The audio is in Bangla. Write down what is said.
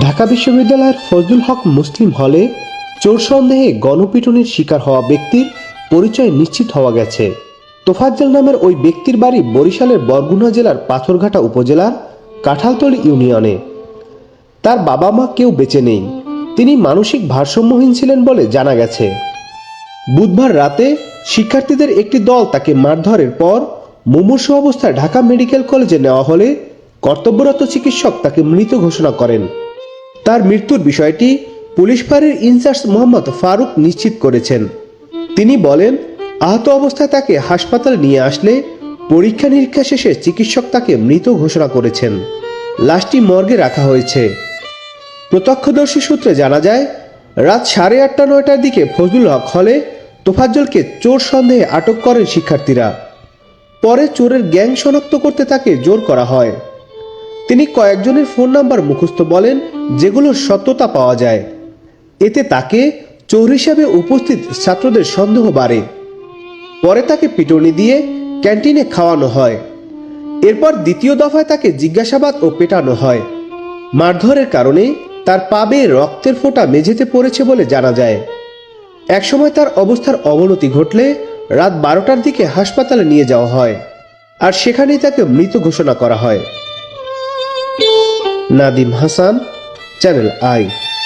ঢাকা বিশ্ববিদ্যালয়ের ফজলুল হক মুসলিম হলে চোর সন্দেহে গণপিটুনির শিকার হওয়া ব্যক্তির পরিচয় নিশ্চিত হওয়া গেছে। তোফাজ্জল নামের ওই ব্যক্তির বাড়ি বরিশালের বরগুনা জেলার পাথরঘাটা উপজেলার কাঁঠালতলী ইউনিয়নে। তার বাবা মা কেউ বেঁচে নেই। তিনি মানসিক ভারসাম্যহীন ছিলেন বলে জানা গেছে। বুধবার রাতে শিক্ষার্থীদের একটি দল তাকে মারধরের পর মুমূর্ষ অবস্থায় ঢাকা মেডিকেল কলেজে নেওয়া হলে কর্তব্যরত চিকিৎসক তাকে মৃত ঘোষণা করেন। তার মৃত্যুর বিষয়টি পুলিশ ফাঁড়ির ইনচার্জ মোহাম্মদ ফারুক নিশ্চিত করেছেন। তিনি বলেন, আহত অবস্থায় তাকে হাসপাতালে নিয়ে আসলে পরীক্ষা নিরীক্ষা শেষে চিকিৎসক তাকে মৃত ঘোষণা করেছেন। লাশটি মর্গে রাখা হয়েছে। প্রত্যক্ষদর্শী সূত্রে জানা যায়, রাত সাড়ে আটটা, নয়টার দিকে ফজলুল হক হলে তোফাজ্জলকে চোর সন্দেহে আটক করেন শিক্ষার্থীরা। পরে চোরের গ্যাং শনাক্ত করতে তাকে জোর করা হয়। তিনি কয়েকজনের ফোন নাম্বার মুখস্থ বলেন যেগুলোর সত্যতা পাওয়া যায়। এতে তাকে চোর হিসাবে উপস্থিত ছাত্রদের সন্দেহ বাড়ে। পরে তাকে পিটুনি দিয়ে ক্যান্টিনে খাওয়ানো হয়। এরপর দ্বিতীয় দফায় তাকে জিজ্ঞাসাবাদ ও পেটানো হয়। মারধরের কারণে তার পাবে রক্তের ফোঁটা মেঝেতে পড়েছে বলে জানা যায়। একসময় তার অবস্থার অবনতি ঘটলে রাত বারোটার দিকে হাসপাতালে নিয়ে যাওয়া হয় আর সেখানেই তাকে মৃত ঘোষণা করা হয়। Nadim Hasan Channel I.